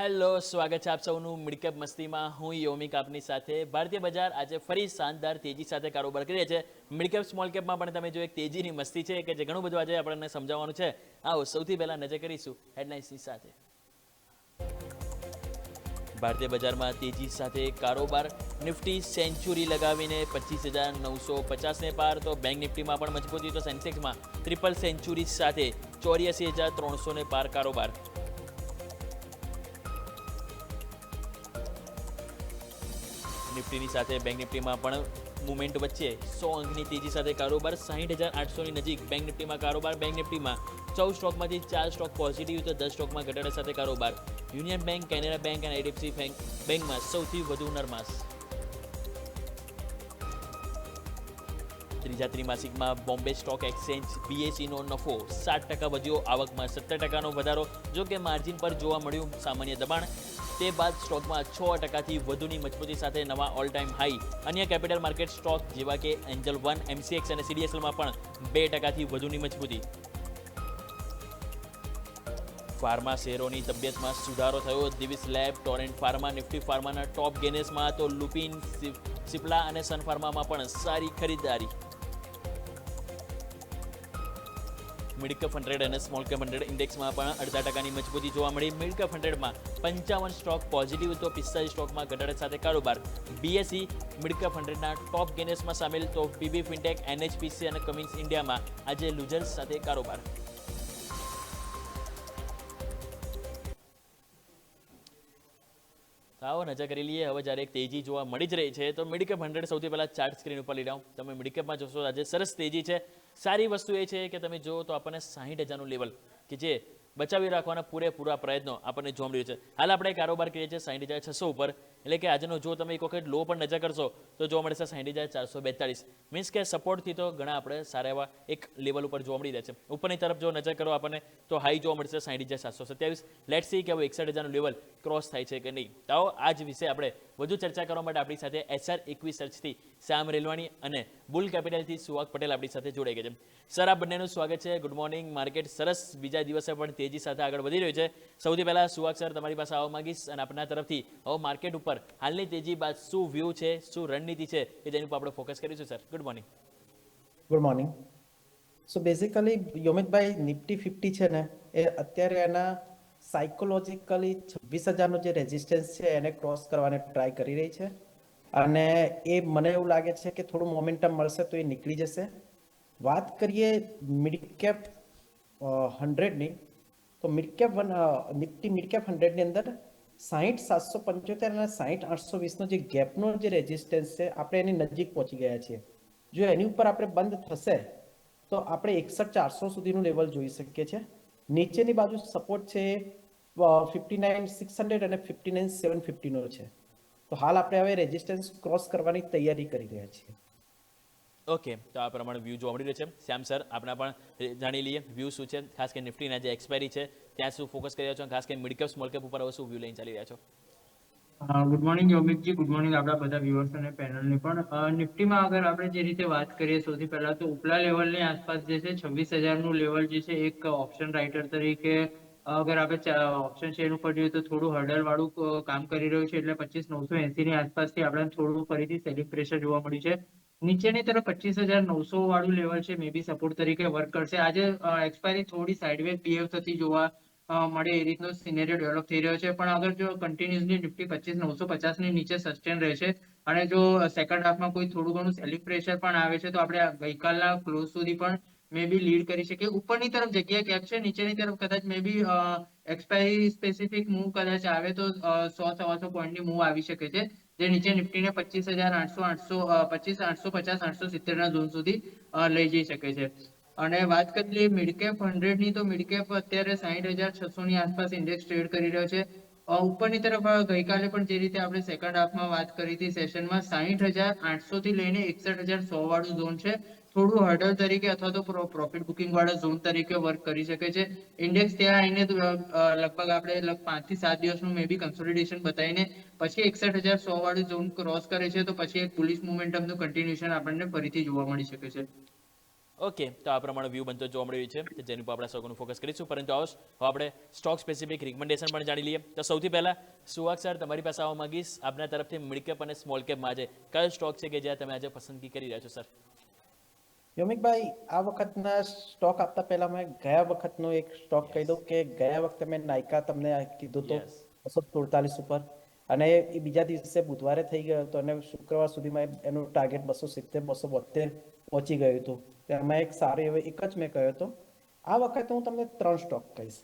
Hello, સ્વાગત છે આપ સૌનું મિડકેપ મસ્તીમાં. હું યોમિક આપની સાથે. ભારતીય બજાર આજે ફરી શાનદાર તેજી સાથે કારોબાર કરીએ છે. મિડકેપ, સ્મોલ કેપમાં પણ તમે જો એક તેજીની મસ્તી છે કે જે ઘણું બધું આજે આપણને સમજાવવાનું છે. આવો, સૌથી પહેલા નજર કરીશું હેડલાઇન્સની સાથે. ભારતીય બજારમાં તેજી સાથે કારોબાર. નિફ્ટી સેન્ચુરી લગાવીને પચીસ હજાર નવસો પચાસને પાર. તો બેંક નિફ્ટીમાં પણ મજબૂતી. તો સેન્સેક્સમાં ટ્રિપલ સેન્ચુરી સાથે ચોર્યાસી હજાર ત્રણસોને પાર કારોબાર. નિફ્ટીની સાથે બેંક નિફ્ટીમાં પણ મુમેન્ટ વચ્ચે સો અંકની તેજી સાથે કારોબાર સાહીઠ હજાર આઠસોની નજીક બેંક નિફ્ટીમાં કારોબાર. બેંક નિફ્ટીમાં ચૌદ સ્ટોકમાંથી ચાર સ્ટોક પોઝિટિવ તો દસ સ્ટોકમાં ઘટાડા સાથે કારોબાર. યુનિયન બેંક, કેનેરા બેંક અને આઈડીએફસી બેંક બેંકમાં સૌથી વધુ નરમાશ. ત્રીજા ત્રિમાસિકમાં બોમ્બે સ્ટોક એક્સચેન્જ બીએસસીનો નફો સાત ટકા વધ્યો. આવકમાં સત્તર ટકાનો વધારો. જો કે માર્જિન પર જોવા મળ્યું સામાન્ય દબાણ. તે બાદ સ્ટોકમાં છ ટકાથી વધુની મજબૂતી સાથે નવા ઓલ ટાઈમ હાઈ અન્ય કેપિટલ માર્કેટ સ્ટોક જેવા કે એન્જલ વન એમસીએક્સ અને સીડીએસએલમાં પણ બે ટકાથી વધુની મજબૂતી. ફાર્મા શેરોની તબિયતમાં સુધારો થયો. Divi's lab Torrent pharma Nifty ફાર્માના top ગેનેસમાં તો લુપિન સિપ્લા અને સન ફાર્મામાં પણ સારી ખરીદારી મિડકપ હંડ્રેડ અને સ્મોલ કેપ હંડ્રેડ ઇન્ડેક્સમાં પણ અડધા ટકાની મજબૂતી જોવા મળી. મિડકેપ હંડ્રેડમાં પંચાવન સ્ટોક પોઝિટિવ તો પિસ્તાલીસ સ્ટોકમાં ઘટાડા સાથે કારોબાર. બીએસસી મિડકેપ હંડ્રેડના ટોપ ગેનેસમાં સામેલ તો પીબી ફિનટેક એનએચપીસી અને કમિન્સ ઇન્ડિયામાં આજે લુઝર્સ સાથે કારોબાર. આવો નજર કરી લઈએ. હવે જ્યારે એક તેજી જોવા મળી જ રહી છે, તો મિડકેપ હંડ્રેડ સૌથી પહેલાં ચાર્ટ સ્ક્રીન ઉપર લઈ જાઉં. તમે મિડકેપમાં જોશો આજે સરસ તેજી છે. સારી વસ્તુ એ છે કે તમે જુઓ તો આપણને સાહીઠ હજારનું લેવલ કે જે બચાવી રાખવાના પૂરેપૂરા પ્રયત્નો આપણને જોવા મળ્યું છે. હાલ આપણે કારોબાર કરીએ છીએ સાહીઠ હજાર છસો ઉપર. એટલે કે આજનો જો તમે એક વખત લો પણ નજર કરશો, તો જોવા મળશે સાહીઠ હજાર ચારસો બેતાળીસ. મીન્સ કે સપોર્ટથી તો ઘણા આપણે સારા એવા એક લેવલ ઉપર જોવા મળી રહ્યા છે. ઉપરની તરફ જો નજર કરો આપણને, તો હાઈ જોવા મળશે સાહીઠ હજાર સાતસો સત્યાવીસ. લેટ સી કે હવે એકસઠ હજારનું લેવલ ક્રોસ થાય છે કે નહીં. તો આવો આ જ વિશે આપણે વધુ ચર્ચા કરવા માટે આપણી સાથે એસઆર એકવીસ સર્ચથી શ્યામ રેલવાણી અને બુલ કેપિટલથી સુવાગ પટેલ આપણી સાથે જોડાઈ ગયા છે. સર આ બંનેનું સ્વાગત છે. ગુડ મોર્નિંગ માર્કેટ સરસ બીજા દિવસે પણ તેજી સાથે આગળ વધી રહ્યું છે. સૌથી પહેલા સુવાગ સર તમારી પાસે આવવા માંગીશ અને આપના તરફથી હવે માર્કેટ ઉપર હાલની તેજી બાદ શું વ્યૂ છે, શું રણનીતિ છે, એ જેની ઉપર આપણે ફોકસ કરીશું sir good morning good morning so basically યોમિતભાઈ Nifty fifty છે ને, એ અત્યારે એના સાયકોલોજીકલી છવ્વીસ હજારનો જે રેઝિસ્ટન્સ છે, એને ક્રોસ કરવાની ટ્રાય કરી રહી છે. અને એ મને એવું લાગે છે કે થોડું મોમેન્ટમ મળશે તો એ નીકળી જશે. વાત કરીએ મિડ કેપ હંડ્રેડની તો mid cap one Nifty mid cap હંડ્રેડની અંદર સાહીઠ, સાતસો પંચોતેર અને સાહીઠ, આઠસો વીસનો જે ગેપનો જે રેઝિસ્ટન્સ છે, આપણે એની નજીક પહોંચી ગયા છીએ. જો એની ઉપર આપણે બંધ થશે, તો આપણે એકસઠ, ચારસો સુધીનું લેવલ જોઈ શકીએ છીએ. નીચેની બાજુ સપોર્ટ છે ફિફ્ટી નાઇન સિક્સ હંડ્રેડ અને ફિફ્ટી નાઇન સેવન ફિફ્ટીનો છે. તો હાલ આપણે હવે રેઝિસ્ટન્સ ક્રોસ કરવાની તૈયારી કરી રહ્યા છીએ. ઓકે તો આ પ્રમાણે વ્યૂ જોવા મળી રહ્યો છે. શ્યામ સર આપણે પણ જાણી લઈએ વ્યૂ શું છે? ખાસ કરીને નિફ્ટીના જે એક્સપાયરી છે, ત્યાં શું ફોકસ કરી રહ્યા છો? ખાસ કરીને મિડકેપ સ્મોલ કેપ ઉપર હવે શું વ્યૂ લઈને ચાલી રહ્યા છો? ગુડ મોર્નિંગ યોમિકજી ગુડ મોર્નિંગ આપણા બધા વ્યુઅર્સ અને પેનલને પણ. નિફ્ટીમાં અગર આપણે જે રીતે વાત કરીએ, સૌથી પહેલા તો ઉપલા લેવલની આસપાસ જે છે, છવ્વીસ હજારનું લેવલ જે છે, એક ઓપ્શન રાઇટર તરીકે અગર આપણે ઓપ્શન શેર ઉપર જોઈએ તો થોડું હર્ડલ વાળું કામ કરી રહ્યું છે. એટલે પચીસ નવસો એસી ની આસપાસથી આપણે થોડું ફરીથી સેલિંગ પ્રેશર જોવા મળ્યું છે. નીચેની તરફ પચીસ હજાર નવસો વાળું લેવલ છે મે બી સપોર્ટ તરીકે વર્ક કરશે. આજે એક્સપાયરી થોડી સાઇડવેઝ બિહેવ થતી જોવા મળે એ રીતનો સિનેરિયો ડેવલપ થઈ રહ્યો છે. પણ અગર જો કન્ટિન્યુઅસલી નિફ્ટી પચીસ, નવસો પચાસની નીચે સસ્ટેન રહેશે અને જો સેકન્ડ હાફમાં કોઈ થોડું ઘણું સેલિંગ પ્રેશર પણ આવે છે, તો આપણે ગઈકાલના ક્લોઝ સુધી પણ મે બી લીડ કરી શકીએ. ઉપરની તરફ જગ્યા કેપ છે, નીચેની તરફ કદાચ maybe expiry specific move કદાચ આવે તો સો, સવાસો પોઈન્ટની મૂવ આવી શકે છે. જે નીચે નિફ્ટીને પચીસ હજાર આઠસો આઠસો પચીસ, આઠસો પચાસ, આઠસો સિત્તેરના ઝોન સુધી લઈ જઈ શકે છે. અને વાત કરી લઈએ મિડકેપ હંડ્રેડની તો મિડકેપ અત્યારે સાહીઠ હજાર છસો ની આસપાસ ઇન્ડેક્સ ટ્રેડ કરી રહ્યો છે. ઉપરની તરફ ગઈકાલે પણ જે રીતે આપણે સેકન્ડ હાફમાં વાત કરી હતી, સેશનમાં સાહીઠ હજાર આઠસો થી લઈને એકસઠ હજાર સો વાળું ઝોન છે. થોડું હર્ડર તરીકે અથવા તો પ્રોફિટ બુકિંગ વાળા ઝોન તરીકે વર્ક કરી શકે છે. ઇન્ડેક્સ ત્યાં આવીને લગભગ આપણે પાંચથી સાત દિવસનું મે બી કન્સોલિડેશન બતાવીને પછી એકસઠ હજાર સો વાળું ઝોન ક્રોસ કરે છે, તો પછી એક પોલીસ મુવમેન્ટમનું કન્ટિન્યુએશન આપણને ફરીથી જોવા મળી શકે છે. ઓકે તો આ પ્રમાણે વ્યૂ બનતો જોવા મળી રહ્યું છે જેની ઉપર આપણે સૌનું ફોકસ કરીશું. પરંતુ આવો આપણે સ્ટોક સ્પેસિફિક રિકમેન્ડેશન પણ જાણી લઈએ. તો સૌથી પહેલા સુવાક સર તમારી પાસે આવવા માંગીશ. આપના તરફથી મિડ કેપ અને સ્મોલ કેપમાં આજે કયો સ્ટોક છે કે જ્યાં તમે આજે પસંદગી કરી રહ્યા છો સર યોમિકભાઈ આ વખતના સ્ટોક આપતા પહેલા મેં ગયા વખતનો એક સ્ટોક કહી દઉં કે ગયા વખતે મેં નાયકા તમને કીધું તો બસો સુડતાલીસ ઉપર. અને એ બીજા દિવસે બુધવારે થઈ ગયો હતો અને શુક્રવાર સુધીમાં એનું ટાર્ગેટ બસો સિત્તેર બસો બોતેર પહોંચી ગયું હતું. તેમાં એક સારો એવો એક જ મેં કહ્યો હતો. આ વખતે હું તમને ત્રણ સ્ટોક કહીશ.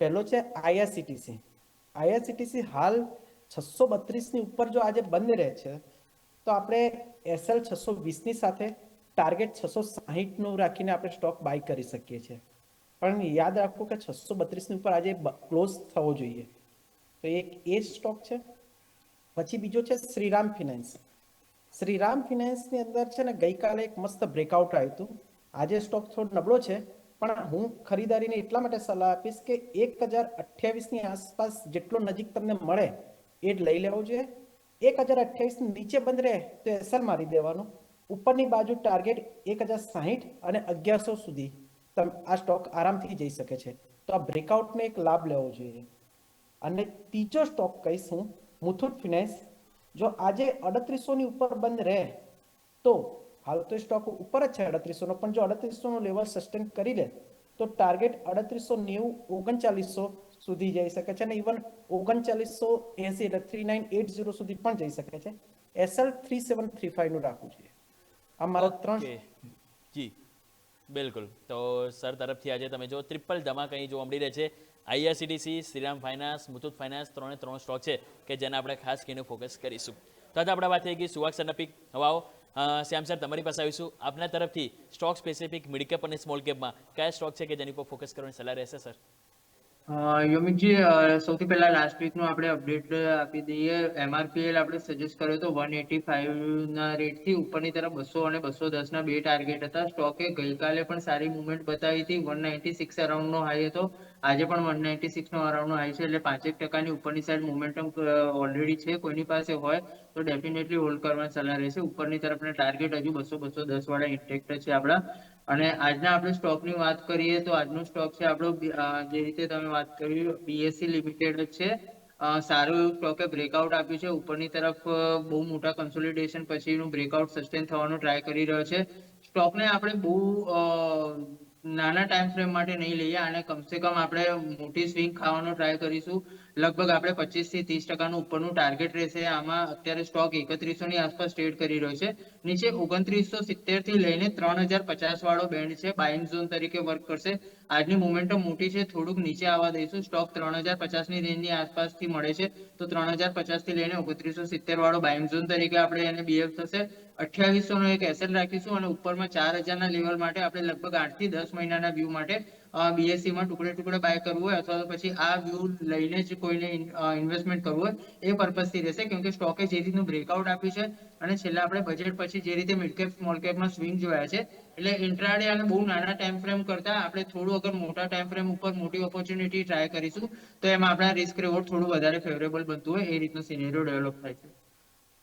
પહેલો છે આઈઆરસીટીસી આઈઆરસીટીસી હાલ છસો બત્રીસની ઉપર જો આજે બંધ રહે છે તો આપણે એસએલ છસો વીસની સાથે ટાર્ગેટ છસો સાહીઠનું રાખીને આપણે સ્ટોક બાય કરી શકીએ છીએ. પણ યાદ રાખો કે છસો બત્રીસની ઉપર આજે ક્લોઝ થવો જોઈએ. તો એક એ સ્ટોક છે. પછી બીજો છે શ્રીરામ ફિનાન્સ શ્રીરામ ફિનાન્સની અંદર છે ને ગઈકાલે એક મસ્ત બ્રેકઆઉટ આવ્યું હતું. આજે સ્ટોક થોડો નબળો છે, પણ હું ખરીદારીને એટલા માટે સલાહ આપીશ કે એક હજાર અઠ્યાવીસની આસપાસ જેટલો નજીક તમને મળે એ જ લઈ લેવો જોઈએ. એક હજાર અઠ્યાવીસ નીચે બંધ રહે તો એસલ મારી દેવાનું. ઉપરની બાજુ ટાર્ગેટ એક હજાર સાહીઠ અને અગિયારસો સુધી આ સ્ટોક આરામથી જઈ શકે છે. તો આ બ્રેકઆઉટને એક લાભ લેવો જોઈએ. અને ત્રીજો સ્ટોક કહીશ હું મુથુટ ફિનાન્સ જો આજે અડત્રીસોની ઉપર બંધ રહે, તો હાલ તો સ્ટોક ઉપર જ છે અડત્રીસોનો, પણ જો અડત્રીસોનો લેવલ સસ્ટેન કરી લે, તો ટાર્ગેટ અડત્રીસો નેવું ઓગણચાલીસો સુધી જઈ શકે છે અને ઇવન ઓગણચાલીસો એસી એટલે થ્રી નાઇન એટ ઝીરો સુધી પણ જઈ શકે છે. એસએલ થ્રી સેવન થ્રી ફાઈવનું રાખવું જોઈએ. આ ત્રણ જી. બિલકુલ. તો સર તરફથી આજે તમે જો ટ્રિપલ ધમાક અહીં જોવા મળી રહે છે. IRCTC, Shriram finance Muthoot finance ત્રણે ત્રણ સ્ટોક છે કે જેને આપણે ખાસ કરીને ફોકસ કરીશું. તો આજે આપણે વાત થઈ ગઈ સુવાક સરના પીક હવાઓ. શ્યામ સર, તમારી પાસે આવીશું. આપના તરફથી સ્ટોક સ્પેસિફિક મિડ કેપ અને સ્મોલ કેપમાં કયા સ્ટોક છે કે જેની પર ફોકસ કરવાની સલાહ રહેશે, સર? અ, યોમિકજી સૌથી પહેલા લાસ્ટ વીકનું આપણે અપડેટ આપી દઈએ. એમઆરપીએલ આપણે સજેસ્ટ કર્યો હતો વન એટી ફાઈવના રેટથી ઉપરની તરફ બસો અને બસો દસના બે ટાર્ગેટ હતા. સ્ટોકે ગઈકાલે પણ સારી મુવમેન્ટ બતાવી હતી. વન નાઇન્ટી સિક્સ અરાઉન્ડનો હાઈ હતો. આજે પણ વન નાઇન્ટી સિક્સનો અરાઉન્ડનો હાઈ છે એટલે પાંચેક ટકાની ઉપરની સાઈડ મુવમેન્ટમ ઓલરેડી છે. કોઈની પાસે હોય તો ડેફિનેટલી હોલ્ડ કરવાની સલાહ રહેશે. ઉપરની તરફના ટાર્ગેટ હજુ બસો બસો દસ વાળા ઇન્ટેક્ટ છે આપણા. અને આજના આપણે સ્ટોકની વાત કરીએ તો આજનો સ્ટોક છે આપણો જે રીતે તમે વાત કરી બીએસસી લિમિટેડ છે. સારું એવું સ્ટોકે બ્રેકઆઉટ આપ્યું છે. ઉપરની તરફ બહુ મોટા કન્સોલિડેશન પછીનું બ્રેકઆઉટ સસ્ટેન થવાનો ટ્રાય કરી રહ્યો છે. સ્ટોકને આપણે બહુ નાના ટાઈમ ફ્રેમ માટે નહીં લઈએ આને કમસે કમ આપણે મોટી સ્વિંગ ખાવાનો ટ્રાય કરીશું. લગભગ આપણે પચીસથી ત્રીસ ટકાનું ઉપરનું ટાર્ગેટ રહેશે. આમાં અત્યારે સ્ટોક એકત્રીસો ની આસપાસ ટ્રેડ કરી રહ્યો છે. નીચે ઓગણત્રીસો સિત્તેરથી લઈને ત્રણ હજાર પચાસ વાળો બેન્ડ છે. બાઇંગ ઝોન તરીકે વર્ક કરશે. આજની મોમેન્ટમ મોટી છે. થોડુંક નીચે આવવા દઈશું. સ્ટોક ત્રણ હજાર પચાસની રેન્જની આસપાસથી મળે છે. તો ત્રણ હજાર પચાસથી લઈને ઓગણત્રીસો સિત્તેર વાળો બાઇંગ ઝોન તરીકે આપણે એને બિહેવ થશે. અઠ્યાવીસો નો એક એસેલ રાખીશું અને ઉપરમાં ચાર હજારના લેવલ માટે આપણે લગભગ આઠથી દસ મહિનાના વ્યૂ માટે બીએસસી માં ટુકડે ટુકડે બાય કરવું હોય અથવા તો પછી આ વ્યૂ લઈને જ કોઈને ઇન્વેસ્ટમેન્ટ કરવું હોય, એ purpose થી રહેશે. કેમ કે સ્ટોકે જે રીતનું બ્રેકઆઉટ આપ્યું છે અને છેલ્લા આપણે બજેટ પછી જે રીતે મિડકેપ કેપ સ્મોલ સ્વિંગ જોયા છે, એટલે ઇન્ટ્રાડે અને બહુ નાના ટાઈમ ફ્રેમ કરતા આપણે થોડું અગર મોટા ટાઈમ ફ્રેમ ઉપર મોટી ઓપોર્ચ્યુનિટી ટ્રાય કરીશું, તો એમાં આપણા રિસ્ક રિવોર્ડ થોડું વધારે ફેવરેબલ બનતું હોય, એ રીતનો સિનેરિયો ડેવલપ થાય છે.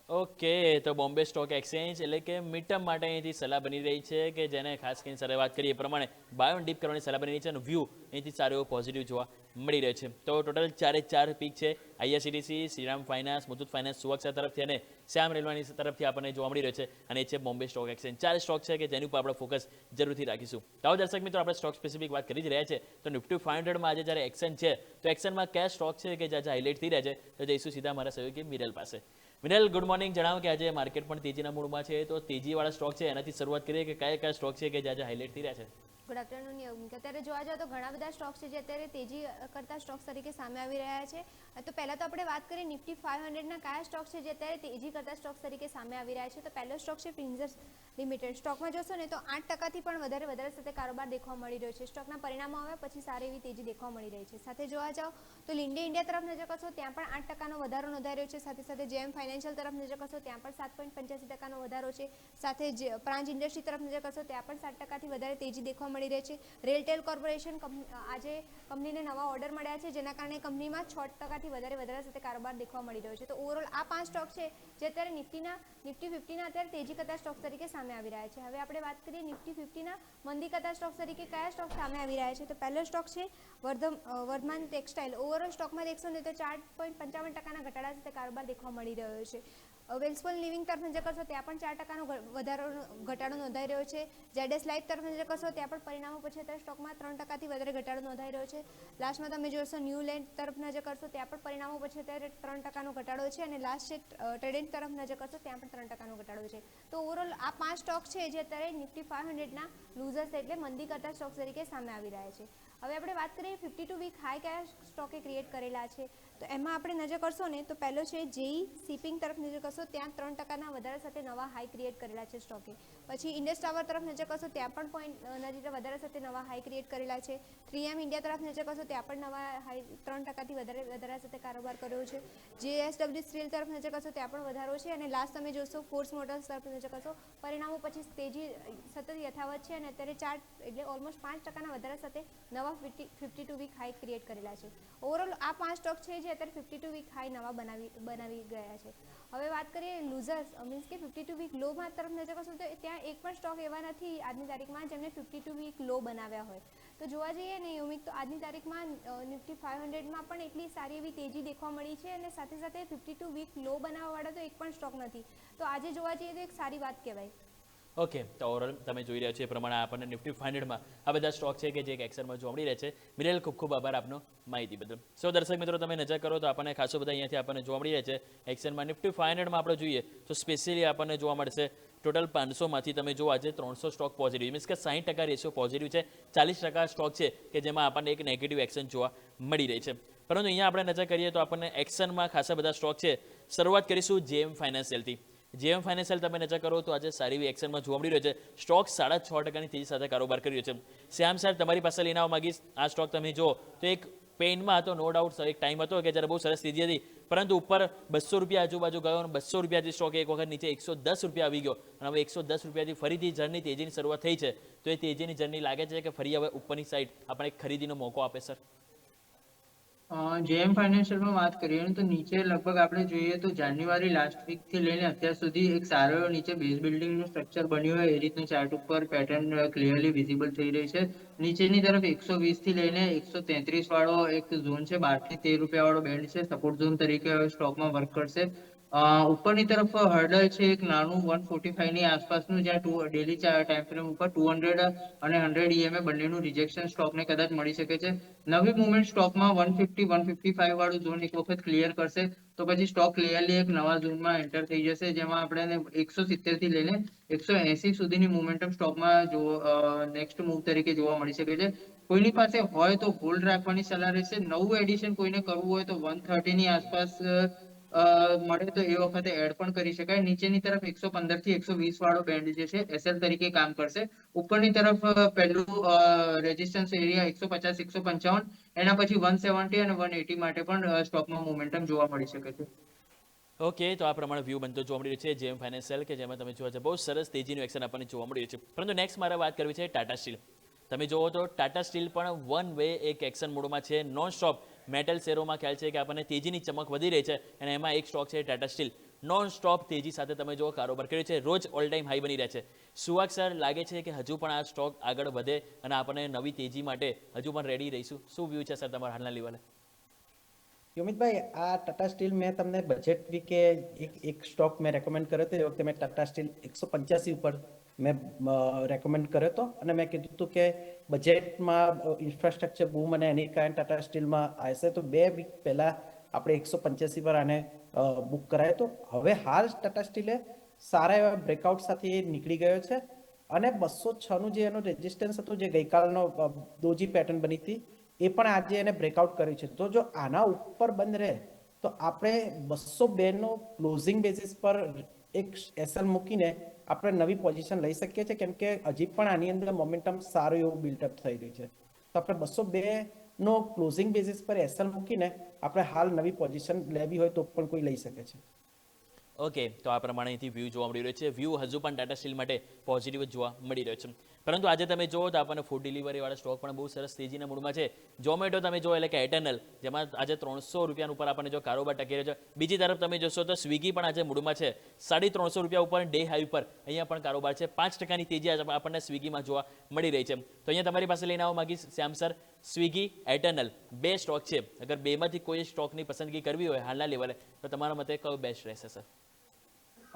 ઓકે, તો બોમ્બે સ્ટોક એક્સચેન્જ એટલે કે મિડટર્મ માટે અહીંથી સલાહ બની રહી છે કે જેને ખાસ કરીને સરે વાત કરીએ એ પ્રમાણે બાયોન ડીપ કરવાની સલાહ બની રહી છે અને વ્યૂ અહીંથી સારો એવો પોઝિટિવ જોવા મળી રહ્યો છે. તો ટોટલ ચારે ચાર પીક છે. IRCTC Shriram finance Muthoot finance સુરક્ષા તરફથી અને શ્યામ રેલવાની તરફથી આપણને જોવા મળી રહ્યો છે. અને એ છે બોમ્બે સ્ટોક એક્સચેન્જ. ચાર સ્ટોક છે કે જેની ઉપર આપણે ફોકસ જરૂરથી રાખીશું. તો દર્શક મિત્રો, આપણે સ્ટોક સ્પેસિફિક વાત કરી જ રહ્યા છે. તો નિફ્ટી ફાઇવ હંડ્રેડમાં આજે જ્યારે એક્શન છે, તો એક્શનમાં કયા સ્ટોક છે કે જ્યાં હાઇલાઇટ થઈ રહ્યા છે, તો જઈશું સીધા મારા સહયોગી મિરલ પાસે. વિનલ ગુડ મોર્નિંગ જણાવો કે આજે માર્કેટ પણ તેજીના મૂડમાં છે. તો તેજીવાળા સ્ટોક છે. એનાથી શરૂઆત કરીએ કે કયા કયા સ્ટોક છે કે જે આજે હાઇલાઇટ થઈ રહ્યા છે? ગુડ આફ્ટરનૂન યોગિક અત્યારે જોવા જાવ તો ઘણા બધા સ્ટોક્સ છે જે અત્યારે તેજી કરતા સ્ટોક્સ તરીકે સામે આવી રહ્યા છે. તો પહેલાં તો આપણે વાત કરીએ નિફ્ટી ફાઇવ હંડ્રેડના કયા સ્ટોક્સ છે જે અત્યારે તેજી કરતા સ્ટોક્સ તરીકે સામે આવી રહ્યા છે. તો પહેલો સ્ટોક છે ફિન્ઝર્સ લિમિટેડ. સ્ટોકમાં જોશો ને તો આઠ ટકાથી પણ વધારે વધારે સાથે કારોબાર દેખવા મળી રહ્યો છે. સ્ટોકના પરિણામો આવ્યા પછી સારી એવી તેજી દેખવા મળી રહી છે. સાથે જોવા જાવ તો લિન્ડે ઇન્ડિયા તરફ નજર કરશો ત્યાં પણ આઠ ટકાનો વધારો નોંધાઈ રહ્યો છે. સાથે સાથે જેમ ફાઇનાન્શિયલ તરફ નજર કરશો ત્યાં પણ સાત પોઈન્ટ પંચ્યાસી ટકાનો વધારો છે. સાથે પ્રાંજ ઇન્ડસ્ટ્રી તરફ નજર કરશો ત્યાં પણ સાત ટકાથી વધારે તેજી દેખવા મળી રહે છે. રેલટેલ કોર્પોરેશન આજે કંપનીને નવા ઓર્ડર મળ્યા છે, જેના કારણે કંપનીમાં છ ટકાથી વધારે વધારા સાથે કારોબાર દેખવા મળી રહ્યો છે. તો ઓવરઓલ આ પાંચ સ્ટોક છે, જે અત્યારે નિફ્ટીના, નિફ્ટી ફિફ્ટીના અત્યારે તેજી કરતા સ્ટોક તરીકે સામે આવી રહ્યા છે. હવે આપણે વાત કરીએ નિફ્ટી ફિફ્ટીના મંદી કરતા સ્ટોક તરીકે કયા સ્ટોક સામે આવી રહ્યા છે. તો પહેલો સ્ટોક છે, વર્ધમ વર્ધમાન ટેક્સટાઇલ ઓવરઓલ સ્ટોકમાં દેખશો ને તો ચાર પોઈન્ટ પંચાવન ટકાના ઘટાડા સાથે કારોબાર દેખવા મળી રહ્યો છે. વેલ્સપોલ લિવિંગ તરફ નજર કરશો ત્યાં પણ ચાર ટકાનો વધારો ઘટાડો નોંધાઈ રહ્યો છે. જેડેસ લાઇફ તરફ નજર કરશો ત્યાં પણ પરિણામો પછી અત્યારે સ્ટોકમાં ત્રણ ટકાથી વધારે ઘટાડો નોંધાઈ રહ્યો છે. લાસ્ટમાં તમે જોશો ન્યૂ લેન્ડ તરફ નજર કરશો ત્યાં પણ પરિણામો પછી અત્યારે ત્રણ ટકાનો ઘટાડો છે અને લાસ્ટ છે ટ્રેડેન્ટ તરફ નજર કરશો ત્યાં પણ ત્રણ ટકાનો ઘટાડો છે. તો ઓવરઓલ આ પાંચ સ્ટોક છે જે અત્યારે નિફ્ટી ફાઇવ હંડ્રેડના લૂઝર્સ એટલે મંદી કરતા સ્ટોક તરીકે સામે આવી રહ્યા છે. હવે આપણે વાત કરીએ ફિફ્ટી ટુ વીક હાઈ કયા સ્ટોકે ક્રિએટ કરેલા છે. તો એમાં આપણે નજર કરશો ને, તો પહેલો છે, જેઈ શિપિંગ તરફ નજર કરશો, ત્યાં ત્રણ ટકાના વધારા સાથે નવા હાઈ ક્રિએટ કરેલા છે સ્ટોકે. પછી ઇન્ડસ ટાવર તરફ નજર કરશો, ત્યાં પણ પોઈન્ટ નજીક વધારા સાથે નવા હાઈ ક્રિએટ કરેલા છે. થ્રી એમ ઇન્ડિયા તરફ નજર કરશો, ત્યાં પણ નવા હાઈ ત્રણ ટકાથી વધારે, વધારા સાથે કારોબાર કર્યો છે. જેએસડબલ્યુ સ્ટીલ તરફ નજર કરશો, ત્યાં પણ વધારો છે અને લાસ્ટ તમે જોશો ફોર્સ મોટર્સ તરફ નજર કરશો. પરિણામો પછી તેજી, સતત યથાવત છે અને અત્યારે ચાર, એટલે ઓલમોસ્ટ પાંચ ટકાના વધારા સાથે નવા fifty fifty two week high create કરેલા છે. ઓવરઓલ આ પાંચ સ્ટોક છે જે અત્યારે ફિફ્ટી ટુ વીક હાઈ નવા બનાવી બનાવી ગયા છે. હવે વાત કરીએ લૂઝર્સ મીન્સ કે ફિફ્ટી ટુ વીક લોમાં તરફ નજર કરશો, તો ત્યાં એક પણ સ્ટોક એવા નથી આજની તારીખમાં જેમને ફિફ્ટી ટુ વીક લો બનાવ્યા હોય. તો જોવા જઈએ ને યુમિક તો આજની તારીખમાં નિફ્ટી ફાઇવ હંડ્રેડમાં પણ એટલી સારી એવી તેજી દેખવા મળી છે અને સાથે સાથે ફિફ્ટી ટુ વીક લો બનાવવાવાળા તો એક પણ સ્ટોક નથી. તો આજે જોવા જઈએ તો એક સારી વાત કહેવાય. ઓકે તો ઓવરઓલ તમે જોઈ રહ્યા છો એ પ્રમાણે આપણને નિફ્ટી ફાઇવ આ બધા સ્ટોક છે કે જે એક એક્શનમાં જોવા મળી રહે છે. મિરેલ ખૂબ ખૂબ આભાર આપનો માહિતી બદલ. સો દર્શક મિત્રો, તમે નજર કરો તો આપણને ખાસો બધા અહીંયાથી આપણને જોવા મળી રહે છે. એક્શનમાં નિફ્ટી ફાઇવ હંડ્રેડમાં આપણે જોઈએ તો સ્પેશિયલી આપણને જોવા મળશે ટોટલ પાંચસોમાંથી તમે જો આજે ત્રણસો સ્ટોક પોઝિટિવ મીન્સ કે સાઠ ટકા રેશિયો પોઝિટિવ છે. ચાલીસ ટકા સ્ટોક છે કે જેમાં આપણને એક નેગેટિવ એક્શન જોવા મળી રહી છે. પરંતુ અહીંયા આપણે નજર કરીએ તો આપણને એક્શનમાં ખાસા બધા સ્ટોક છે. શરૂઆત કરીશું જેએમ ફાઇનાન્શિયલથી જેએમ ફાઇનાન્શિયલ તમે નજર કરો તો આજે સારી એવી એક્શનમાં જોવા મળી રહ્યો છે. સ્ટોક સાડા છ ટકાની તેજી સાથે કારોબાર કર્યો છે. શ્યામ સાહેબ, તમારી પાસે લઈને આવવા માગીશ. આ સ્ટોક તમે જો તો એક પેઇનમાં હતો નો ડાઉટ એક ટાઈમ હતો કે જ્યારે બહુ સરસ તેજી હતી. પરંતુ ઉપર બસો રૂપિયા આજુબાજુ ગયો અને બસો રૂપિયાથી સ્ટોક એક વખત નીચે એકસો દસ રૂપિયા આવી ગયો. અને હવે એકસો દસ રૂપિયાથી ફરીથી જર્ની તેજીની શરૂઆત થઈ છે. તો એ તેજીની જર્ની લાગે છે કે ફરી હવે ઉપરની સાઈડ આપણે ખરીદીનો મોકો આપે સર જેએમ ફાઇનાન્શિયલમાં વાત કરીએ તો નીચે લગભગ આપણે જોઈએ તો જાન્યુઆરી લાસ્ટ વીકથી લઈને અત્યાર સુધી એક સારો એવો નીચે બેઝ બિલ્ડિંગનું સ્ટ્રક્ચર બન્યું હોય એ રીતનું ચાર્ટ ઉપર પેટર્ન ક્લિયરલી વિઝિબલ થઈ રહી છે. નીચેની તરફ એકસો વીસથી લઈને એકસો તેત્રીસ વાળો એક ઝોન છે. બારથી તેર રૂપિયા વાળો બેન્ડ છે. સપોર્ટ ઝોન તરીકે સ્ટોકમાં વર્ક કરશે. ઉપરની તરફ હર્ડલ છે એક નાનું વન ફોર્ટી ફાઈવની આસપાસનું, જ્યાં ટુ ડેલી ટાઈમ ફ્રેમ ઉપર ટુ હંડ્રેડ અને હંડ્રેડ ઈએમએ બંનેનું રિજેક્શન સ્ટોકને કદાચ મળી શકે છે. નવી મુવમેન્ટ સ્ટોકમાં one fifty one fifty five વાળું ઝોન એક વખત ક્લિયર કરશે. તો પછી સ્ટોક ક્લિયરલી એક નવા ઝોનમાં એન્ટર થઈ જશે, જેમાં આપણે એકસો સિત્તેરથી લઈને એકસો એસી સુધીની મુવમેન્ટમ સ્ટોકમાં જો નેક્સ્ટ મૂવ તરીકે જોવા મળી શકે છે. કોઈની પાસે હોય તો હોલ્ડ રાખવાની સલાહ રહેશે. નવું એડિશન કોઈને કરવું હોય તો વન થર્ટી ની આસપાસ મળે તો એ વખતે એડ પણ કરી શકાય. નીચેની તરફ એકસો પંદરથી એકસો વીસ વાળો બેન્ડ જે છે એસએલ તરીકે કામ કરશે. ઉપરની તરફ પહેલું રેઝિસ્ટન્સ એરિયા એકસો પચાસ, એકસો પંચાવન. એના પછી વન સેવન્ટી અને વન એટી માટે પણ સ્ટોકમાં મોમેન્ટમ જોવા મળી શકે છે. ઓકે તો આ પ્રમાણે વ્યૂ બનતો જોવા મળી રહ્યો છે, જેમ ફાઇનાન્શિયલ કે જેમાં તમે જોવા છે, બહુ સરસ તેજીનું એક્શન આપણને જોવા મળી રહ્યું છે. પરંતુ નેક્સ્ટ મારે વાત કરવી છે ટાટા સ્ટીલ તમે જોવો તો ટાટા સ્ટીલ પણ વન વે એક એક્શન મોડમાં છે નોન સ્ટોપ મેટલ શેરોમાં ખ્યાલ છે કે આપણને તેજીની ચમક વધી રહી છે અને એમાં એક સ્ટોક છે ટાટા સ્ટીલ. નોન સ્ટોપ તેજી સાથે તમે જો કારોબાર કર્યો છે. રોજ ઓલ ટાઈમ હાઈ બની રહ્યા છે. સુવાક સર લાગે છે કે હજુ પણ આ સ્ટોક આગળ વધે અને આપણને નવી તેજી માટે હજુ પણ રેડી રહીશું? શું વ્યૂ છે સર તમારા હાલના લેવલે? યોમિતભાઈ આ ટાટા સ્ટીલ મેં તમને બજેટ વીકે એક એક સ્ટોક મેં રેકમેન્ડ કર્યો હતો. એ વખતે મેં ટાટા સ્ટીલ એકસો પંચ્યાસી ઉપર મેં રેકમેન્ડ કર્યો હતો અને મેં કીધું હતું કે બજેટમાં ઇન્ફ્રાસ્ટ્રક્ચર બૂમ અને એની કારણે ટાટા સ્ટીલમાં આવશે તો બે વીક પહેલાં આપણે એકસો પંચ્યાસી પર આને બુક કરાયો હતો હવે હાલ ટાટા સ્ટીલે સારા એવા બ્રેકઆઉટ સાથે એ નીકળી ગયો છે અને બસો છનું જે એનું રેઝિસ્ટન્સ હતું, જે ગઈકાલનો દોજી પેટર્ન બની હતી, એ પણ આજે એને બ્રેકઆઉટ કર્યું છે. તો જો આના ઉપર બંધ રહે, તો આપણે બસો બેનો ક્લોઝિંગ બેસિસ પર એક એસએલ મૂકીને આપણે નવી પોઝિશન લઈ શકીએ છીએ, કેમ કે હજી પણ આની અંદર મોમેન્ટમ સારું એવું બિલ્ડઅપ થઈ રહ્યું છે. તો આપણે બસો બે નો ક્લોઝિંગ બેસિસ પર એસએલ મૂકીને આપણે હાલ નવી પોઝિશન લેવી હોય તો પણ કોઈ લઈ શકે છે. ઓકે તો આ પ્રમાણે અહીંથી વ્યૂ જોવા મળી રહ્યો છે. વ્યૂ હજુ પણ ટાટા સ્ટીલ માટે પોઝિટિવ જોવા મળી રહ્યો છે. પરંતુ આજે તમે જુઓ તો આપણને ફૂડ ડિલિવરીવાળા સ્ટોક પણ બહુ સરસ તેજીના મૂડમાં છે. ઝોમેટો તમે જો એટલે કે એટર્નલ જેમાં આજે ત્રણસો રૂપિયા ઉપર આપણને જો કારોબાર ટકી રહ્યો છે. બીજી તરફ તમે જોશો તો સ્વિગી પણ આજે મૂડમાં છે. સાડી ત્રણસો રૂપિયા ઉપર ડે હાઈ ઉપર અહીંયા પણ કારોબાર છે. પાંચ ટકાની તેજી આજે આપણને સ્વિગીમાં જોવા મળી રહી છે તો અહીંયા તમારી પાસે લઈને આવવા માગીશ, શ્યામ સર. સ્વિગી એટર્નલ બે સ્ટોક છે. અગર બેમાંથી કોઈ સ્ટોકની પસંદગી કરવી હોય હાલના લેવલે, તો તમારા મતે કયો બેસ્ટ રહેશે, સર?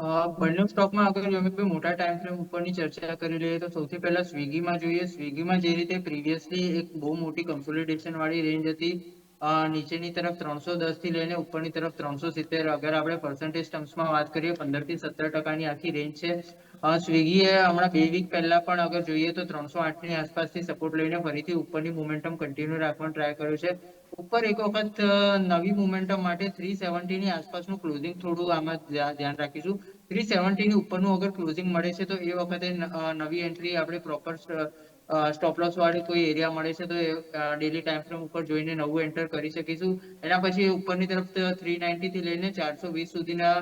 બંને સ્ટોકમાં? અગર કોઈ મોટા ટાઈમ ફ્રેમ ઉપરની ચર્ચા કરી લઈએ તો સૌથી પહેલા સ્વિગીમાં જોઈએ. સ્વિગીમાં જે રીતે પ્રીવિયસલી એક બહુ મોટી કન્સોલિડેશન વાળી રેન્જ હતી નીચેની તરફ ત્રણસો દસથી લઈને ઉપરની તરફ ત્રણસો સિત્તેર. અગર આપણે પર્સન્ટેજ ટર્મ્સમાં વાત કરીએ, પંદરથી સત્તર ટકાની આખી રેન્જ છે. સ્વિગીએ હમણાં બે વીક પહેલા પણ અગર જોઈએ તો ત્રણસો આઠની આસપાસથી સપોર્ટ લઈને ફરીથી ઉપરની મોમેન્ટમ કન્ટિન્યુ રાખવાનો ટ્રાય કર્યો છે. ઉપર એક વખત નવી મોમેન્ટમ માટે થ્રી સેવન્ટી ની આસપાસનું ક્લોઝિંગ થોડું આમાં ધ્યા- ધ્યાન રાખીશું. થ્રી સેવન્ટી ની ઉપરનું અગર ક્લોઝિંગ મળે છે તો એ વખતે નવી એન્ટ્રી આપણે પ્રોપર સ્ટોપ લોસ વાળી કોઈ એરિયા મળે છે તો એ ડેલી ટાઈમ ફ્રેમ ઉપર જોઈને નવું એન્ટર કરી શકીશું. એના પછી ઉપરની તરફ થ્રી નાઇન્ટી થી લઈને ચારસો વીસ સુધીના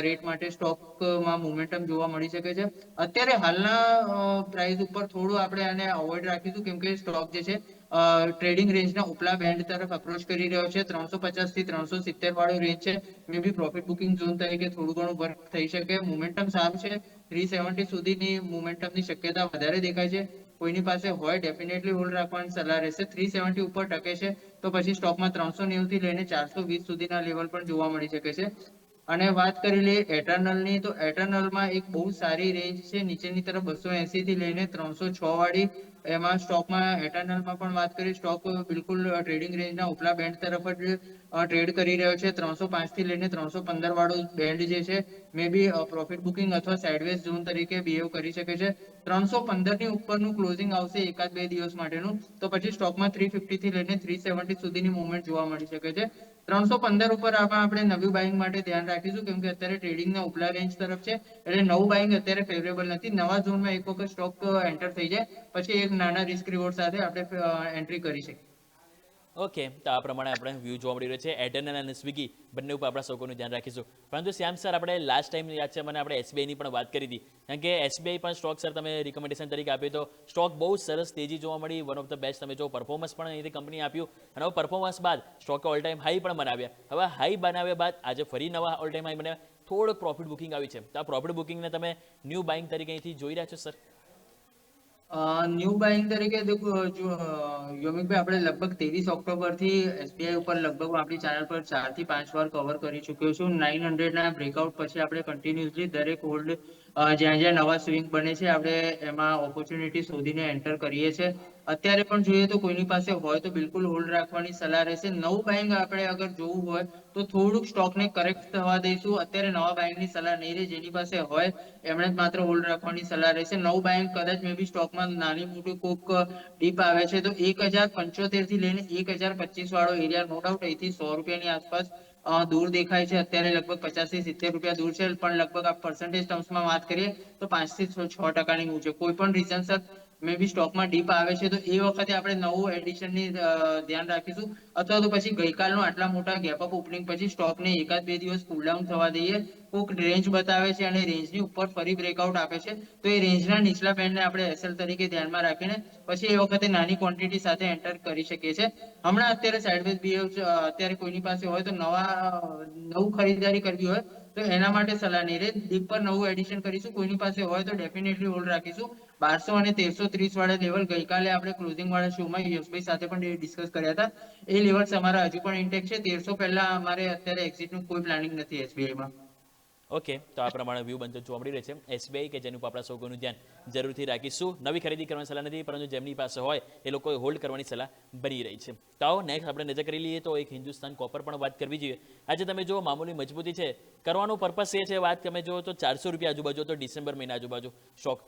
રેટ માટે સ્ટોકમાં મોમેન્ટમ જોવા મળી શકે છે. અત્યારે હાલના પ્રાઇસ ઉપર થોડું આપણે આને અવોઇડ રાખીશું કેમ કે સ્ટોક જે છે ટ્રેડિંગ રેન્જના ઉપલા બેન્ડ તરફ અપ્રોચ કરી રહ્યો છે. ત્રણસો પચાસથી ત્રણસો સિત્તેર વાળો રેન્જ છે. મે બી પ્રોફિટ બુકિંગ ઝોન તરીકે થોડું ઘણું વર્ક થઈ શકે. મોમેન્ટમ સારું છે. થ્રી સેવન્ટી સુધીની મોમેન્ટમની શક્યતા વધારે દેખાય છે. કોઈની પાસે હોય ડેફિનેટલી હોલ્ડ રાખવાની સલાહ રહેશે. થ્રી સેવન્ટી ઉપર ટકે છે. તો પછી સ્ટોકમાં ત્રણસો નેવું થી લઈને ચારસો વીસ સુધીના લેવલ પણ જોવા મળી શકે છે. અને વાત કરી લઈએ એટર્નલની તો એટર્નલમાં એક બહુ સારી રેન્જ છે. નીચેની તરફ બસો થી લઈને ત્રણસો છ વાળી એમાં સ્ટોકમાં એટર્નલમાં પણ વાત કરીએ સ્ટોક બિલકુલ ટ્રેડિંગ રેન્જના ઉપલા બેન્ડ તરફ જ ટ્રેડ કરી રહ્યો છે. ત્રણસો થી લઈને ત્રણસો પંદર વાળો બેન્ડ જે છે મે બી પ્રોફિટ બુકિંગ અથવા સાઇડવેઝ ઝોન તરીકે બિહેવ કરી શકે છે. ત્રણસો પંદરની ઉપરનું ક્લોઝિંગ આવશે એકાદ બે દિવસ માટેનું, તો પછી સ્ટોકમાં થ્રી થી લઈને થ્રી સેવન્ટી સુધીની મુવમેન્ટ જોવા મળી શકે છે. ત્રણસો પંદર ઉપર આમાં આપણે નવી બાઇંગ માટે ધ્યાન રાખીશું, કેમ કે અત્યારે ટ્રેડિંગના ઉપલા રેન્જ તરફ છે. એટલે નવું બાઇંગ અત્યારે ફેવરેબલ નથી. નવા ઝોનમાં એક વખત સ્ટોક એન્ટર થઈ જાય, પછી એક નાના રિસ્ક રિવોર્ડ સાથે આપણે એન્ટ્રી કરી શકીએ. ઓકે તો આ પ્રમાણે આપણે વ્યૂ જોવા મળી રહ્યો છે. એટર્નલ અને સ્વિગી બંને ઉપર આપણા સૌકોનું ધ્યાન રાખીશું. પરંતુ શ્યામ સર આપણે લાસ્ટ ટાઈમ યાદ છે, મને આપણે એસબીઆઈની પણ વાત કરી હતી. કારણ કે એસબીઆઈ પણ સ્ટોક સર તમે રિકમેન્ડેશન તરીકે આપ્યું તો સ્ટોક બહુ સરસ તેજી જોવા મળી. વન ઓફ ધ બેસ્ટ તમે જો પરફોર્મન્સ પણ અહીંથી કંપની આપ્યું. અને પરફોર્મન્સ બાદ સ્ટોકે ઓલ ટાઈમ હાઈ પણ બનાવ્યા. હવે હાઈ બનાવ્યા બાદ આજે ફરી નવા ઓલ ટાઈમ હાઈ બનાવ્યા થોડોક પ્રોફિટ બુકિંગ આવી છે. તો આ પ્રોફિટ બુકિંગને તમે ન્યૂ બાઇંગ તરીકે અહીંથી જોઈ રહ્યા છો સર ન્યૂ બાઇંગ તરીકે યોમિકભાઈ આપણે લગભગ ત્રેવીસ ઓક્ટોબરથી એસબીઆઈ ઉપર લગભગ આપણી ચેનલ પર ચારથી પાંચ વાર કવર કરી ચૂક્યો છું. નાઇન હંડ્રેડના બ્રેકઆઉટ પછી આપણે કન્ટિન્યુઅસલી દરેક હોલ્ડ જ્યાં જ્યાં નવા સ્વિંગ બને છે, આપણે એમાં ઓપોર્ચ્યુનિટી શોધીને એન્ટર કરીએ છીએ. અત્યારે પણ જોઈએ તો કોઈની પાસે હોય તો બિલકુલ હોલ્ડ રાખવાની સલાહ રહેશે. નવું બાઇંગ આપણે અગર જોવું હોય તો થોડુંક સ્ટોકને કરેક્ટ થવા દઈશું. અત્યારે નવા બાઇંગની સલાહ નહીં રહે જેની પાસે હોય, એમણે જ માત્ર હોલ્ડ રાખવાની સલાહ રહેશે. નવું બાઇંગ કદાચ મે બી સ્ટોકમાં નાની મોટી કોક ડીપ આવે છે તો એક હજાર પંચોતેરથી લઈને એક હજાર પચીસ વાળો એરિયા નો ડાઉટ અહીંથી સો રૂપિયાની આસપાસ દૂર દેખાય છે. અત્યારે લગભગ પચાસથી સિત્તેર રૂપિયા દૂર છે. પણ લગભગ આ પર્સન્ટેજ ટર્મ્સમાં વાત કરીએ તો પાંચથી છ ટકાની મૂવ કોઈ પણ રીઝન સર મે બી સ્ટોકમાં ડીપ આવે છે, તો એ વખતે આપણે નવું એડિશનની ધ્યાન રાખીશું. અથવા તો પછી ગઈકાલનો આટલા મોટા ગેપ અપ ઓપનિંગ પછી સ્ટોકને એકાદ બે દિવસ કુલ ડાઉન થવા દઈએ. કોઈક રેન્જ બતાવે છે અને રેન્જની ઉપર ફરી બ્રેકઆઉટ આપે છે. તો એ રેન્જના નીચલા બેન્ડને આપણે એસએલ તરીકે ધ્યાનમાં રાખીને પછી એ વખતે નાની ક્વોન્ટિટી સાથે એન્ટર કરી શકીએ છીએ હમણાં અત્યારે સાઇડવેઝ બિહેવ અત્યારે કોઈની પાસે હોય તો નવા નવું ખરીદારી કરવી હોય તો એના માટે સલાહ નહીં રે. ડીપ પર નવું એડિશન કરીશું. કોઈની પાસે હોય તો ડેફિનેટલી હોલ્ડ રાખીશું. બારસો અને તેરસો ત્રીસ વાળા લેવલ ગઈકાલે આપણે ક્લોઝિંગ વાળા શોમાં યશભાઈ સાથે પણ ડિસ્કસ કર્યા હતા. એ લેવલ્સ અમારા હજુ પણ ઇન્ટેક છે. તેરસો પહેલા અમારે અત્યારે એક્ઝિટનું કોઈ પ્લાનિંગ નથી એસબીઆઈમાં ઓકે, તો આ પ્રમાણે વ્યૂ બનતો જોવા મળી રહે છે. એસબીઆઈ કે જેનું આપણા સૌકોનું ધ્યાન જરૂરથી રાખીશું. નવી ખરીદી કરવાની સલાહ નથી, પરંતુ જેમની પાસે હોય એ લોકોએ હોલ્ડ કરવાની સલાહ બની રહી છે. તો આવો નેક્સ્ટ આપણે નજર કરી લઈએ તો એક હિન્દુસ્તાન કોપર પણ વાત કરવી જોઈએ. આજે તમે જો મામૂલી મજબૂતી છે. કરવાનો પર્પસ એ છે, વાત તમે જો તો ચારસો રૂપિયા આજુબાજુ તો ડિસેમ્બર મહિના આજુબાજુ. સ્ટોક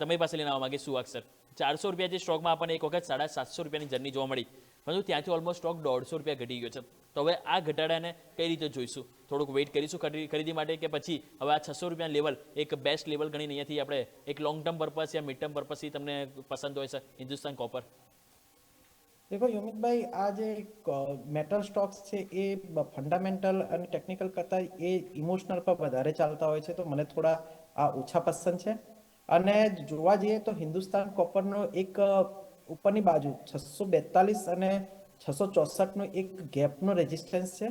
તમે પાસે લઈને આવવા માગે શું અક્ષર ચારસો રૂપિયા જે સ્ટોકમાં આપણને એક વખત સાડા સાતસો રૂપિયાની જર્ની જોવા મળી. પરંતુ ત્યાંથી ઓલમોસ્ટ સ્ટોક દોઢસો રૂપિયા ઘટી ગયો છે. તો હવે આ ઘટાડાને કઈ રીતે જોઈશું? થોડુંક વેઇટ કરીશું ખરી- ખરીદી માટે કે પછી હવે આ છસો રૂપિયા લેવલ એક બેસ્ટ લેવલ ગણીને અહીંયાથી આપણે એક લોંગ ટર્મ પર્પસ યા મિડ ટર્મ પર્પસથી તમને પસંદ હોય છે, હિન્દુસ્તાન કોપર દેખો, યોમિતભાઈ, આ જે મેટલ સ્ટોક્સ છે, એ ફંડામેન્ટલ અને ટેકનિકલ કરતાં એ ઇમોશનલ પર વધારે ચાલતા હોય છે, તો મને થોડા આ ઓછા પસંદ છે. અને જોવા જઈએ તો હિન્દુસ્તાન કોપરનો એક ઉપરની બાજુ છસો બેતાલીસ અને છસો ચોસઠનો એક ગેપનો રેઝિસ્ટન્સ છે.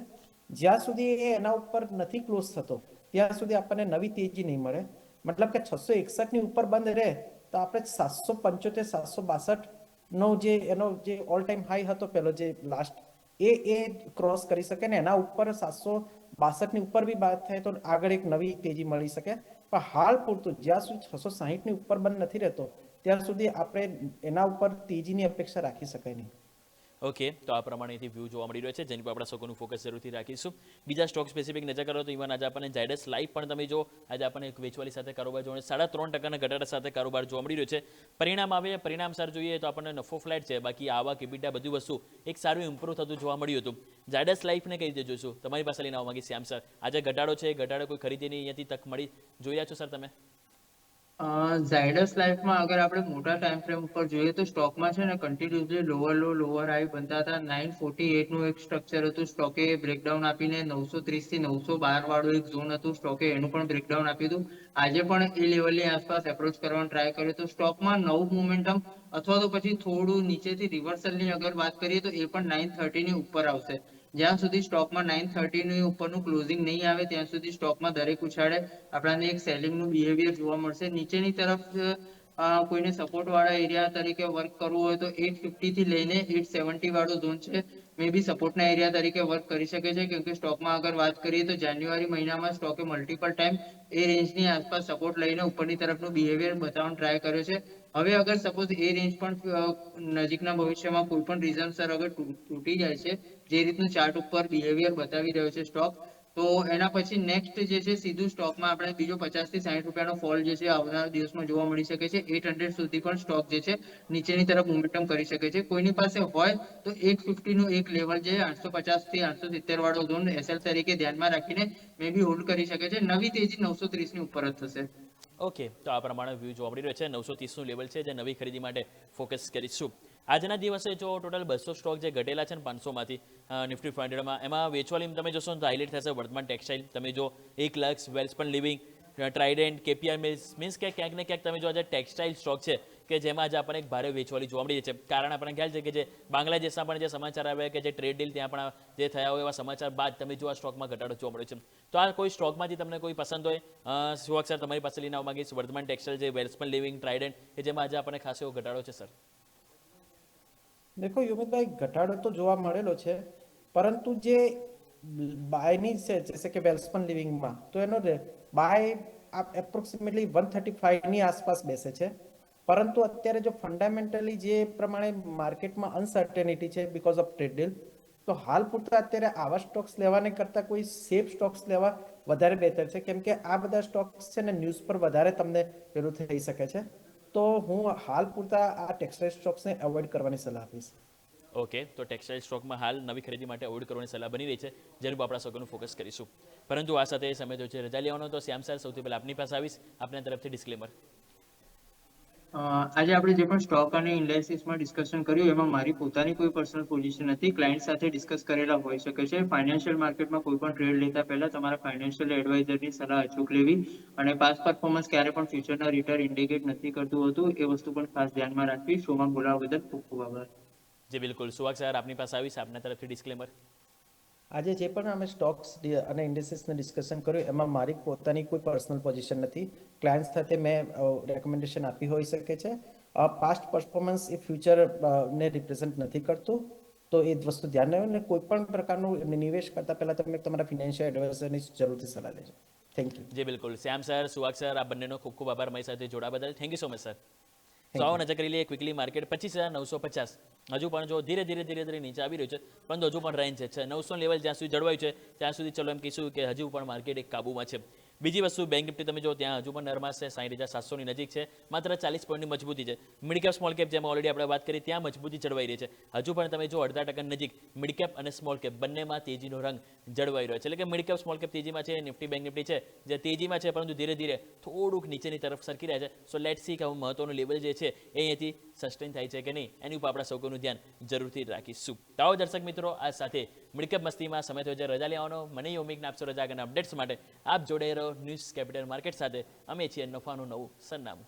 જ્યાં સુધી એ એના ઉપર નથી ક્લોઝ થતો, ત્યાં સુધી આપણને નવી તેજી નહીં મળે. મતલબ કે છસો એકસઠની ઉપર બંધ રહે, તો આપણે સાતસો પંચોતેર, સાતસો બાસઠનો જે એનો જે ઓલ ટાઈમ હાઈ હતો, પેલો જે લાસ્ટ એ એ ક્રોસ કરી શકે ને એના ઉપર સાતસો બાસઠની ઉપર બી વાત થાય તો આગળ એક નવી તેજી મળી શકે. પણ હાલ પૂરતું, જ્યાં સુધી છસો સાહીઠની ઉપર બંધ નથી રહેતો ત્યાં સુધી આપણે એના ઉપર તેજીની અપેક્ષા રાખી શકાય નહીં. ઓકે તો આ પ્રમાણેથી વ્યૂ જોવા મળી રહ્યો છે, જેની પર આપણે સૌનું ફોકસ જરૂરથી રાખીશું. બીજા સ્ટોક સ્પેસિફિક નજર કરો તો ઇવન આજે આપણને જાયડસ લાઈફ પણ તમે જો આજે આપણને વેચવાલી સાથે કારોબાર જોવા સાડા ત્રણ ટકાના ઘટાડા સાથે કારોબાર જોવા મળી રહ્યો છે. પરિણામ આવે, પરિણામ સર જોઈએ તો આપણને નફો ફ્લેટ છે, બાકી આવા કિબીટા બધી વસ્તુ એક સારું ઇમ્પ્રૂવ થતું જોવા મળ્યું હતું. જાયડસ લાઈફને કઈ રીતે જોશું તમારી પાસે લઈને આવવા માંગી શ્યામ સર આજે ઘટાડો છે ઘટાડો કોઈ ખરીદીની અહીંયાથી તક મળી. જોઈ રહ્યા છો સર તમે? ઝાયડસ લાઈફમાં અગર આપણે મોટા ટાઈમ ફ્રેમ ઉપર જોઈએ તો સ્ટોકમાં છે ને continuously lower low lower high બનતા હતા. નાઇન ફોર્ટી નું એક સ્ટ્રક્ચર હતું. સ્ટોકે બ્રેકડાઉન આપીને નવસો ત્રીસથી નવસો બાર વાળું એક ઝોન હતું. સ્ટોકે એનું પણ બ્રેકડાઉન આપ્યું હતું. આજે પણ એ લેવલની આસપાસ એપ્રોચ કરવાનો ટ્રાય કર્યો તો સ્ટોકમાં નવું મોમેન્ટમ અથવા તો પછી થોડું નીચેથી રિવર્સલની અગર વાત કરીએ તો એ પણ નાઇન થર્ટી ની ઉપર આવશે. જ્યાં સુધી સ્ટોકમાં નાઇન થર્ટી ની ઉપરનું ક્લોઝિંગ નહીં આવે, ત્યાં સુધી સ્ટોકમાં દરેક ઉછાળે. આપણને એક સેલિંગનું બિહેવિયર જોવા મળશે. નીચેની તરફ કોઈને સપોર્ટ વાળા એરિયા તરીકે વર્ક કરવું હોય તો એટ ફિફ્ટી થી લઈને એટ સેવન્ટી વાળો ઝોન છે. મે બી સપોર્ટના એરિયા તરીકે વર્ક કરી શકે છે કેમકે સ્ટોકમાં અગર વાત કરીએ તો જાન્યુઆરી મહિનામાં સ્ટોકે મલ્ટિપલ ટાઈમ એ રેન્જની આસપાસ સપોર્ટ લઈને ઉપરની તરફનું બિહેવિયર બતાવવાનો ટ્રાય કર્યો છે. હવે અગર સપોઝ એ રેન્જ પણ નજીકના ભવિષ્યમાં કોઈ પણ રીઝનસર અગર તૂટી જાય છે, જે રીતનું ચાર્ટ ઉપર બિહેવિયર બતાવી રહ્યો છે સ્ટોક તો એના પછી નેક્સ્ટ જે છે, સીધું સ્ટોકમાં આપણે બીજો પચાસથી સાઠ રૂપિયાનો ફોલ જે છે, આવનારા દિવસમાં જોવા મળી શકે છે. એટ હંડ્રેડ સુધી પણ સ્ટોક જે છે, નીચેની તરફ મોમેન્ટમ કરી શકે છે. કોઈની પાસે હોય તો એક ફિફ્ટીનું એક લેવલ જે આઠસો પચાસથી આઠસો સિત્તેર વાળો ઝોન એસએલ તરીકે ધ્યાનમાં રાખીને મે બી હોલ્ડ કરી શકે છે. નવી તેજી નવસો ત્રીસની ઉપર જ થશે. ઓકે, તો આ પ્રમાણે વ્યૂ જોવા મળી રહ્યો છે. નવસો ત્રીસનું લેવલ છે જે નવી ખરીદી માટે ફોકસ કરીશું. આજના દિવસે જો ટોટલ બસો સ્ટોક જે ઘટેલા છે પાંચસોમાંથી નિફ્ટી ફાઇવ હંડ્રેડમાં એમાં વેચવાલી તમે જોશો તો હાઇલાઇટ થશે વર્તમાન ટેક્સટાઇલ તમે જો એક લક્ષ Welspun living Trident KPR mills means કે ક્યાંક ને ક્યાંક તમે જો આજે ટેક્સટાઇલ સ્ટોક છે કે જેમાં આજે આપણને એક ભારે વેચવાલી જોવા મળી છે કારણ આપણને ખ્યાલ છે કે જે બાંગ્લાદેશના પણ જે સમાચાર આવ્યા કે જે ટ્રેડ ડીલ ત્યાં પણ જે થયા હોય એવા સમાચાર બાદ તમે જો આ સ્ટોકમાં ઘટાડો જોવા મળ્યો છે. તો આ કોઈ સ્ટોકમાંથી તમને કોઈ પસંદ હોય સુવાક સર તમારી પાસે લઈને આવવા માંગીશ વર્ધમાન ટેક્સટાઇલ જે વેલ્સપન લિવિંગ ટ્રાઇડન્ટ કે જેમાં આજે આપણને ખાસ એવો ઘટાડો છે સર દેખો, યુમિતભાઈ, ઘટાડો તો જોવા મળેલો છે, પરંતુ જે બાયની છે, જેસે કે વેલ્સપન લિવિંગમાં તો એનો બાય એપ્રોક્સિમેટલી વન થર્ટી ફાઈવની આસપાસ બેસે છે. પરંતુ અત્યારે જો ફંડામેન્ટલી જે પ્રમાણે માર્કેટમાં અનસર્ટેનિટી છે બીકોઝ ઓફ ટ્રેડ ડીલ તો હાલ પૂરતા અત્યારે આવા સ્ટોક્સ લેવાને કરતાં કોઈ સેફ સ્ટોક્સ લેવા વધારે બહેતર છે. કેમ કે આ બધા સ્ટોક્સ છે ને ન્યૂઝ પર વધારે તમને પેલું થઈ શકે છે. તો હું હાલ પૂરતા આ ટેક્સટાઇલ સ્ટોક્સને એવોઇડ કરવાની સલાહ આપીશ. ઓકે તો ટેક્સટાઇલ સ્ટોકમાં હાલ નવી ખરીદી માટે અવોઇડ કરવાની સલાહ બની રહી છે. જેનું આપણા સૌનું ફોકસ કરીશું. પરંતુ આ સાથે સમય તો છે રજા લેવાનો તો શ્યામ સર, સૌથી પહેલાં આપની પાસે આવીશ. આપના તરફથી ડિસ્ક્લેમર આજે આપણે જે પણ સ્ટોક અને ઇન્ડેક્સીસમાં ડિસ્કશન કર્યું, એમાં મારી પોતાની કોઈ પર્સનલ પોઝિશન નથી. ક્લાયન્ટ સાથે ડિસ્કસ કરેલા હોઈ શકે છે. ફાઇનાન્શિયલ માર્કેટમાં કોઈ પણ ટ્રેડ લેતા પહેલા તમારા ફાઇનાન્શિયલ એડવાઇઝરની સલાહ અચૂક લેવી અને પાસ પરફોર્મન્સ ક્યારે પણ ફ્યુચરના રિટર્ન ઇન્ડિકેટ નથી કરતું હોતું, એ વસ્તુ પણ ખાસ ધ્યાનમાં રાખવી. શોમાં બોલાવવા બદલ ખૂબ ખૂબ આભાર. જી, બિલકુલ. સુવાક સર, આપની પાસે આવીશ. આપના તરફથી ડિસ્ક્લેમર આજે જે પણ અમે સ્ટોક્સ અને ઇન્ડેસીસને ડિસ્કશન કર્યું, એમાં મારી પોતાની કોઈ પર્સનલ પોઝિશન નથી. ક્લાયન્ટ સાથે મેં રેકમેન્ડેશન આપી હોઈ શકે છે. પાસ્ટ પરફોર્મન્સ એ ફ્યુચર ને રિપ્રેઝન્ટ નથી કરતું. તો એ વસ્તુ ધ્યાન રહ્યો અને કોઈ પણ પ્રકારનું નિવેશ કરતા પહેલા તમે તમારા ફિનાન્શિયલ એડવાઇઝરની જરૂરથી સલાહ લેજો. થેન્ક યુ જી, બિલકુલ. શ્યામ સર સુવાક સર, આ બંનેનો ખૂબ ખૂબ આભાર મારી સાથે જોડા બદલ. Thank you so much sir તો આવો નજર કરી લઈએ ક્વિકલી માર્કેટ પચીસ હજાર નવસો પચાસ. હજુ પણ જો ધીરે ધીરે ધીરે ધીરે નીચે આવી રહ્યું છે પરંતુ હજુ પણ રેન્જ છે. નવસો લેવલ જ્યાં સુધી જળવાયું છે ત્યાં સુધી ચલો એમ કહીશું કે હજુ પણ માર્કેટ એક કાબુમાં છે. બીજી વસ્તુ બેંક નિફ્ટી તમે જો ત્યાં હજુ પણ નરમાશ છે સાઠ હજાર સાતસોની નજીક છે, માત્ર ચાલીસ પોઈન્ટની મજબૂતી છે. મિડ કેપ સ્મોલ કેપ જેમાં ઓલરેડી આપણે વાત કરી, ત્યાં મજબૂતી જળવાઈ રહી છે. હજુ પણ તમે જો અડધા ટકા નજીક મિડ કેપ અને સ્મોલ કેપ બંનેમાં તેજીનો રંગ જળવાઈ રહ્યો છે. એટલે કે મિડ કેપ સ્મોલ કેપ તેજીમાં છે નિફ્ટી બેંક નિફ્ટી છે, જે તેજીમાં છે, પરંતુ ધીરે ધીરે થોડુંક નીચેની તરફ સરકી રહ્યા છે. સો લેટ સી કે મહત્વનું લેવલ જે છે, એ અહીંયાથી સસ્ટેન થાય છે કે નહીં, એની ઉપર આપણા સૌકોનું ધ્યાન જરૂરથી રાખીશું. તો દર્શક મિત્રો આ સાથે મિડકેપ મસ્તીમાં સમય થયો છે. રજા લેવાનો, મને યોમિકને આપશો રજા અને અપડેટ્સ માટે આપ જોડાઈ રહો ન્યૂઝ કેપિટલ માર્કેટ સાથે. અમે છીએ નફાનું નવું સરનામું.